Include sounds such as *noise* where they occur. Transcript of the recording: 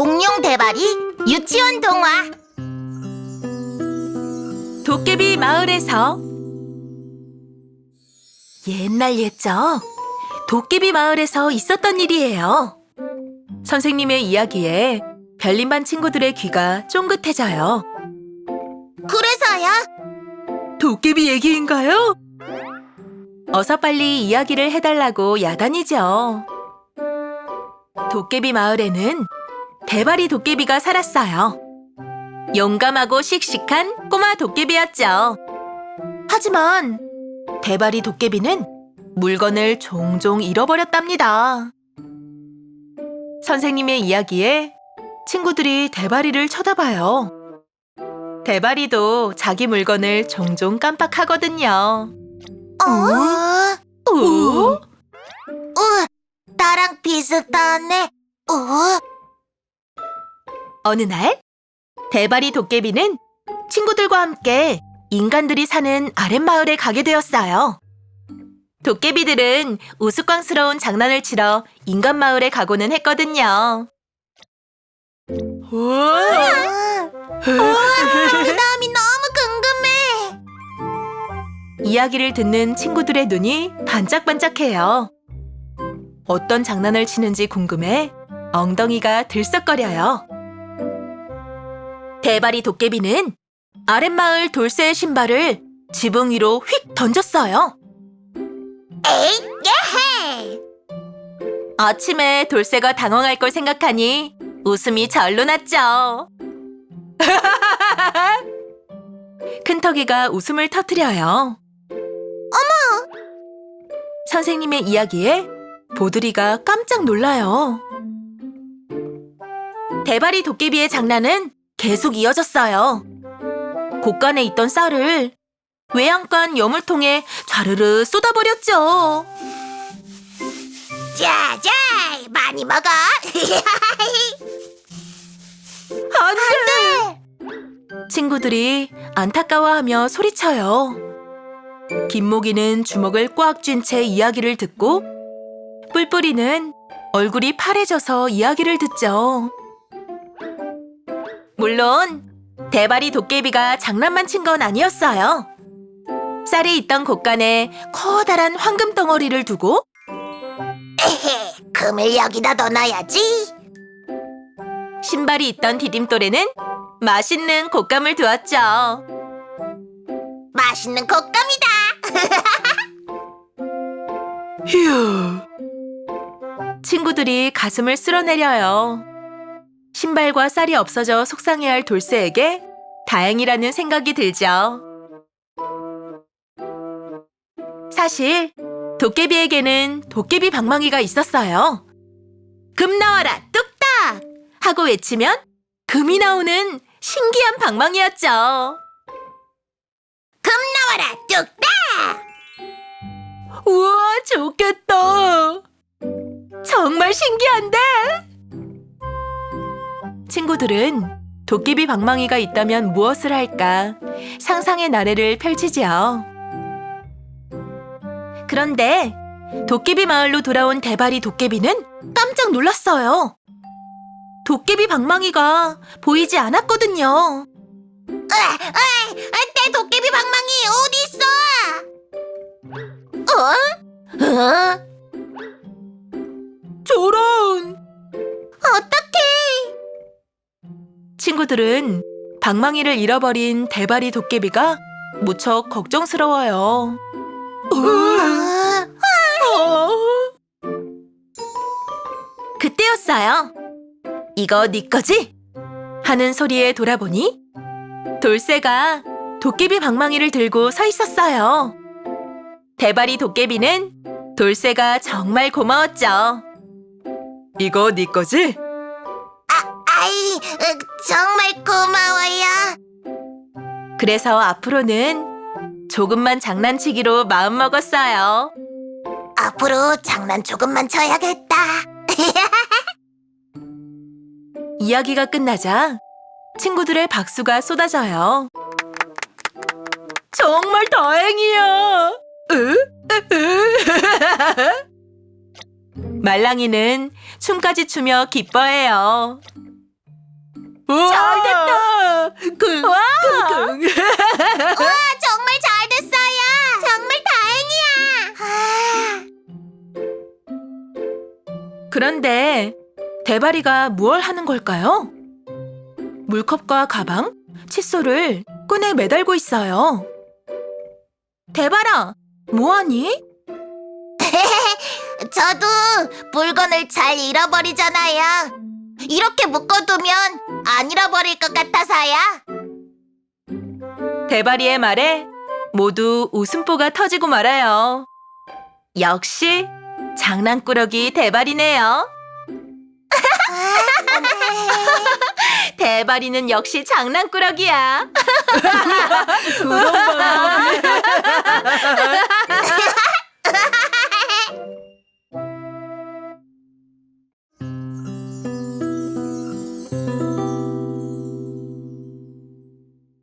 공룡 대발이 유치원 동화 도깨비 마을에서 옛날 옛적 도깨비 마을에서 있었던 일이에요. 선생님의 이야기에 별림반 친구들의 귀가 쫑긋해져요. 그래서야 도깨비 얘기인가요? 어서 빨리 이야기를 해달라고 야단이죠. 도깨비 마을에는 대바리 도깨비가 살았어요. 용감하고 씩씩한 꼬마 도깨비였죠. 하지만 대바리 도깨비는 물건을 종종 잃어버렸답니다. 선생님의 이야기에 친구들이 대바리를 쳐다봐요. 대바리도 자기 물건을 종종 깜빡하거든요. 어? 오? 어, 나랑 비슷하네. 어? 어느 날 대바리 도깨비는 친구들과 함께 인간들이 사는 아랫마을에 가게 되었어요. 도깨비들은 우스꽝스러운 장난을 치러 인간 마을에 가고는 했거든요. 우와! 우와, 그 다음이 너무 궁금해. 이야기를 듣는 친구들의 눈이 반짝반짝해요. 어떤 장난을 치는지 궁금해 엉덩이가 들썩거려요. 대바리 도깨비는 아랫마을 돌쇠의 신발을 지붕 위로 휙 던졌어요. 에이, 예헤! 아침에 돌쇠가 당황할 걸 생각하니 웃음이 절로 났죠. *laughs* 큰터기가 웃음을 터뜨려요. 어머! 선생님의 이야기에 보드리가 깜짝 놀라요. 대바리 도깨비의 장난은 계속 이어졌어요. 곳간에 있던 쌀을 외양간 여물통에 좌르르 쏟아버렸죠. 자자, 많이 먹어. *laughs* 안 돼! 친구들이 안타까워하며 소리쳐요. 김모기는 주먹을 꽉 쥔 채 이야기를 듣고 뿔뿔이는 얼굴이 파래져서 이야기를 듣죠. 물론 대바리 도깨비가 장난만 친 건 아니었어요. 쌀이 있던 곳간에 커다란 황금 덩어리를 두고 에헤, 금을 여기다 넣어놔야지. 신발이 있던 디딤돌에는 맛있는 곶감을 두었죠. 맛있는 곶감이다. 휴. 친구들이 가슴을 쓸어내려요. 신발과 쌀이 없어져 속상해할 돌쇠에게 다행이라는 생각이 들죠. 사실 도깨비에게는 도깨비 방망이가 있었어요. 금 나와라 뚝딱 하고 외치면 금이 나오는 신기한 방망이였죠. 금 나와라 뚝딱. 우와, 좋겠다. 정말 신기한데? 친구들은 도깨비 방망이가 있다면 무엇을 할까 상상의 나래를 펼치지요. 그런데 도깨비 마을로 돌아온 대바리 도깨비는 깜짝 놀랐어요. 도깨비 방망이가 보이지 않았거든요. 으아, 으아, 내 도깨비 방망이 어디 있어? 어? 어? 저런! 친구들은 방망이를 잃어버린 대바리 도깨비가 무척 걱정스러워요. 어? 그때였어요. 이거 네 거지? 하는 소리에 돌아보니 돌쇠가 도깨비 방망이를 들고 서 있었어요. 대바리 도깨비는 돌쇠가 정말 고마웠죠. 이거 네 거지? 정말 고마워요. 그래서 앞으로는 조금만 장난치기로 마음먹었어요. 앞으로 장난 조금만 쳐야겠다. *laughs* 이야기가 끝나자 친구들의 박수가 쏟아져요. 정말 다행이야. 으? *laughs* 말랑이는 춤까지 추며 기뻐해요. 잘 됐다. 그, 와! 그, 그. *laughs* 우와, 정말 잘 됐어요. 정말 다행이야. 그런데 대바리가 무얼 하는 걸까요? 물컵과 가방, 칫솔을 끈에 매달고 있어요. 대바라, 뭐하니? *laughs* 저도 물건을 잘 잃어버리잖아요. 이렇게 묶어두면 안 잃어버릴 것 같아서요. 대바리의 말에 모두 웃음보가 터지고 말아요. 역시 장난꾸러기 대바리네요. 대바리는 역시 장난꾸러기야. *laughs* 그런가?